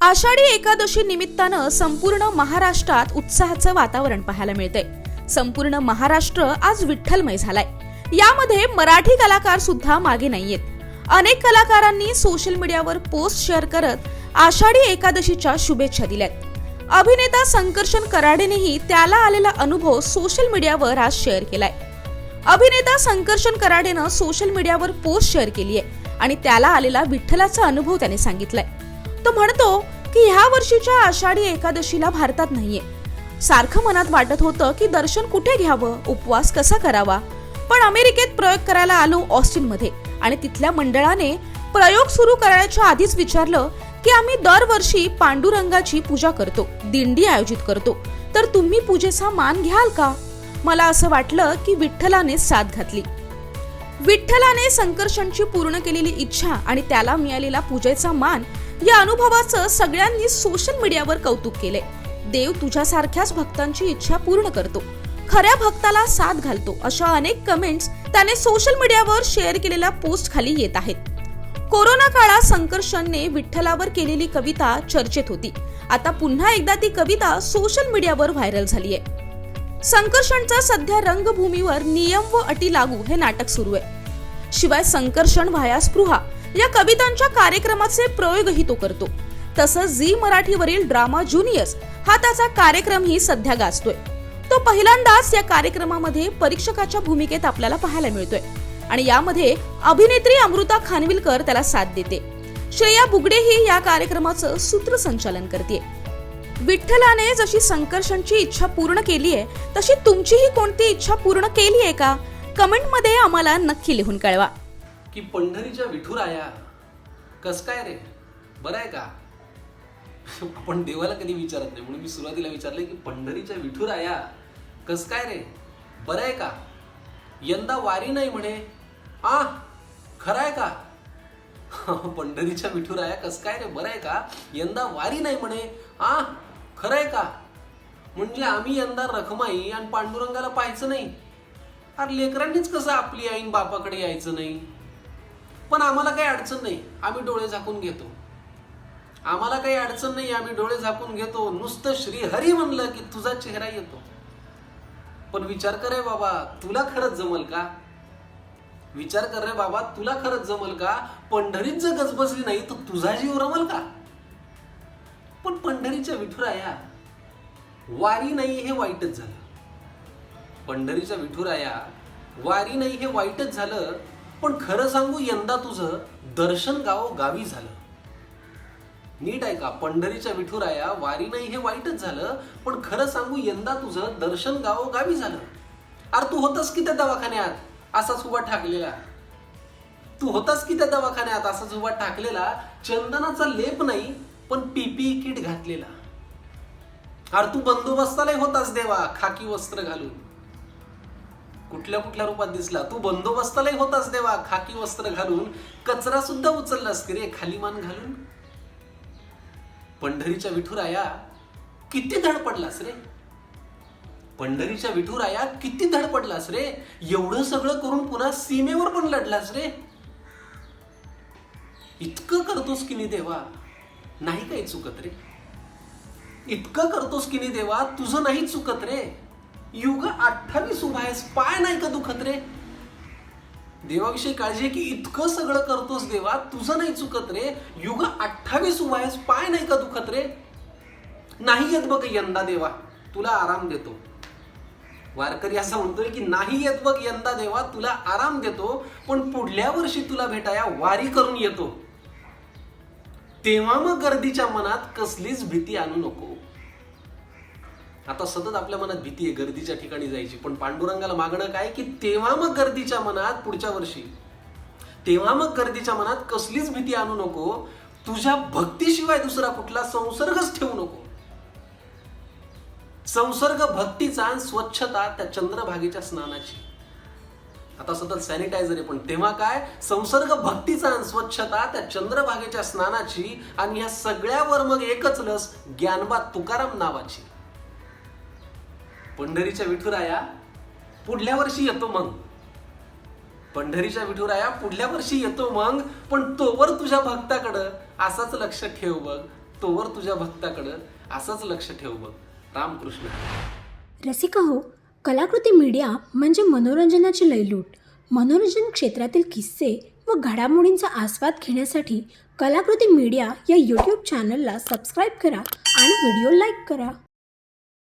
आषाढी एकादशी निमित्तानं संपूर्ण महाराष्ट्रात उत्साहाचं वातावरण पाहायला मिळतंय. संपूर्ण महाराष्ट्र आज विठ्ठलमय झालाय. यामध्ये मराठी कलाकार सुद्धा मागे नाहीयेत. अनेक कलाकारांनी सोशल मीडियावर पोस्ट शेअर करत आषाढी एकादशीच्या शुभेच्छा दिल्यात. अभिनेता संकर्षण कराडेनेही त्याला आलेला अनुभव सोशल मीडियावर आज शेअर केलाय. अभिनेता संकर्षण कराडेनं सोशल मीडियावर पोस्ट शेअर केली आहे आणि त्याला आलेला विठ्ठलाचा अनुभव त्याने सांगितलाय. तो म्हणतो की ह्या वर्षीच्या आषाढी एकादशीला भारतात नाहीये. सारखं मनात वाटत होतं की दर्शन कुठे घ्यावं उपवास कसा करावा. पण अमेरिकेत प्रयोग करायला आलो ऑस्टिनमध्ये आणि तिथल्या मंडळाने प्रयोग सुरू करायच्या आधीच विचारलं की आम्ही दरवर्षी पांडुरंगाची पूजा करतो दिंडी आयोजित करतो. तर तुम्ही पूजेचा मान घ्याल का? मला असं वाटलं की विठ्ठलाने साथ घातली. विठ्ठलाने संकर्षणची पूर्ण केलेली इच्छा आणि त्याला मिळालेला पूजेचा मान या अनुभवाचं सगळ्यांनी सोशल मीडियावर कौतुक केले देव तुझ्यासारख्याच भक्तांची इच्छा पूर्ण करतो. खऱ्या भक्ताला साथ घालतो अशा अनेक कमेंट्स त्याने सोशल मीडियावर शेअर केलेल्या पोस्ट खाली येत आहेत. कोरोना काळात संकर्षणने विठ्ठलावर केलेली कविता चर्चेत होती. आता पुन्हा एकदा ती कविता सोशल मीडियावर व्हायरल झाली आहे संकर्षणचा सध्या रंगभूमीवर नियम व अटी लागू हे नाटक सुरू आहे. शिवाय संकर्षण व्हाया स्पृहा या कवितांच्या कार्यक्रमाचे प्रयोगही तो करतो. तसंच झी मराठीवरील ड्रामा ज्युनियर्स हा त्याचा कार्यक्रमही सध्या गाजतोय. तो पहिल्यांदाच या कार्यक्रमामध्ये परीक्षकाच्या भूमिकेत आपल्याला पाहायला मिळतोय. आणि यामध्ये अभिनेत्री अमृता खानविलकर त्याला साथ देते. श्रेया बुगडेही या कार्यक्रमाचं सूत्रसंचालन करते विठ्ठलाने जशी संकर्षणची इच्छा पूर्ण केली आहे तशी तुमचीही कोणती इच्छा पूर्ण केली आहे का? कमेंटमध्ये आम्हाला नक्की लिहून कळवा. की पंढरीच्या विठुराया कस काय रे? बरं आहे का? आपण देवाला कधी विचारत नाही म्हणून मी सुरुवातीला विचारले की पंढरीच्या विठुराया कस काय रे? बरं आहे का? यंदा वारी नाही म्हणे. आ खरं आहे का? पंढरीच्या विठुराया कस काय रे? बरं आहे का? यंदा वारी नाही म्हणे. आ खरं आहे का? म्हणजे आम्ही यंदा रखमाई आणि पांडुरंगाला पाहायचं नाही. अरे लेकरांनीच कसं आपली आईन बापाकडे यायचं नाही? पण आम्हाला काही अडचण नाही. आम्ही डोळे झाकून घेतो. आम्हाला काही अडचण नाही आम्ही डोळे झाकून घेतो. नुसतं श्रीहरी म्हणलं की तुझा चेहरा येतो. पण विचार कर रे बाबा तुला खरंच जमल का? विचार कर रे बाबा तुला खरंच जमल का? पंढरीत जर गजबजली नाही तर तुझा जीव रमल का? पण पंढरीच्या विठुराया वारी नाही हे वाईटच झालं. पंढरीच्या विठुराया वारी नाही हे वाईटच झालं. पण खरं सांगू यंदा तुझं दर्शन गाव गावी झालं. नीट आहे का पंढरीच्या विठुराया वारी नाही हे वाईटच झालं पण खरं सांगू यंदा तुझं दर्शन गाव गावी झालं. अरे तू होतास की त्या दवाखान्यात? असाच उभा ठाकलेला. तू होतास की त्या दवाखान्यात? असाच उभा ठाकलेला. चंदनाचा लेप नाही पण पीपी किट घातलेला. अरे तू बंदोबस्तालाही होतास देवा खाकी वस्त्र घालून. कुठल्या कुठल्या रूपात दिसला? तू बंदोबस्तालाही होतास देवा. खाकी वस्त्र घालून कचरा सुद्धा उचललास की रे? खाली मान घालून? पंढरीच्या विठुराया किती धडपडलास रे? पंढरीच्या विठुराया किती धडपडलास रे? एवढं सगळं करून पुन्हा सीमेवर पण लढलास रे? इतकं करतोस की नाही देवा. नाही काही चुकत रे. इतकं करतोस की नाही देवा तुझं नाही चुकत रे. युग अठ्ठावीस उभा आहेस पाय नाही का दुखत रे? देवाविषयी काळजी आहे की इतकं सगळं करतोस देवा तुझं नाही चुकत रे. युग अठ्ठावीस उभा आहेस पाय नाही का दुखत रे? नाही येत बघ यंदा देवा तुला आराम देतो. वारकरी असं म्हणतोय की नाही येत बघ यंदा देवा तुला आराम देतो पण पुढल्या वर्षी तुला भेटाया वारी करून येतो. तेव्हा मग गर्दीच्या मनात कसलीच भीती आणू नको. आता सतत आपल्या मनात भीती आहे गर्दीच्या ठिकाणी जायची. पण पांडुरंगाला मागणं काय की तेव्हा मग गर्दीच्या मनात पुढच्या वर्षी तेव्हा मग गर्दीच्या मनात कसलीच भीती आणू नको. तुझ्या भक्तीशिवाय दुसरा कुठला संसर्गच ठेवू नको. संसर्ग भक्तीचा आणि स्वच्छता त्या चंद्रभागेच्या स्नानाची. आता सतत सॅनिटायझर आहे पण तेव्हा काय? संसर्ग भक्तीचा आणि स्वच्छता त्या चंद्रभागेच्या स्नानाची आणि या सगळ्यावर मग एकच लस ज्ञानबा तुकाराम नावाची. पंढरीच्या विठुराया पुढल्या वर्षी येतो मग. पंढरीच्या विठुराया पुढल्या वर्षी येतो मग पण तोवर तुझ्या भक्ताकडं असंच लक्ष ठेव बघ. तोवर तुझ्या भक्ताकडं असंच लक्ष ठेव बघ. रामकृष्ण. रसिका हो कलाकृती मीडिया म्हणजे मनोरंजनाची लयलूट. मनोरंजन क्षेत्रातील किस्से व घडामोडींचा आस्वाद घेण्यासाठी कलाकृती मीडिया या यूट्यूब चॅनलला सबस्क्राईब करा आणि व्हिडिओ लाईक करा.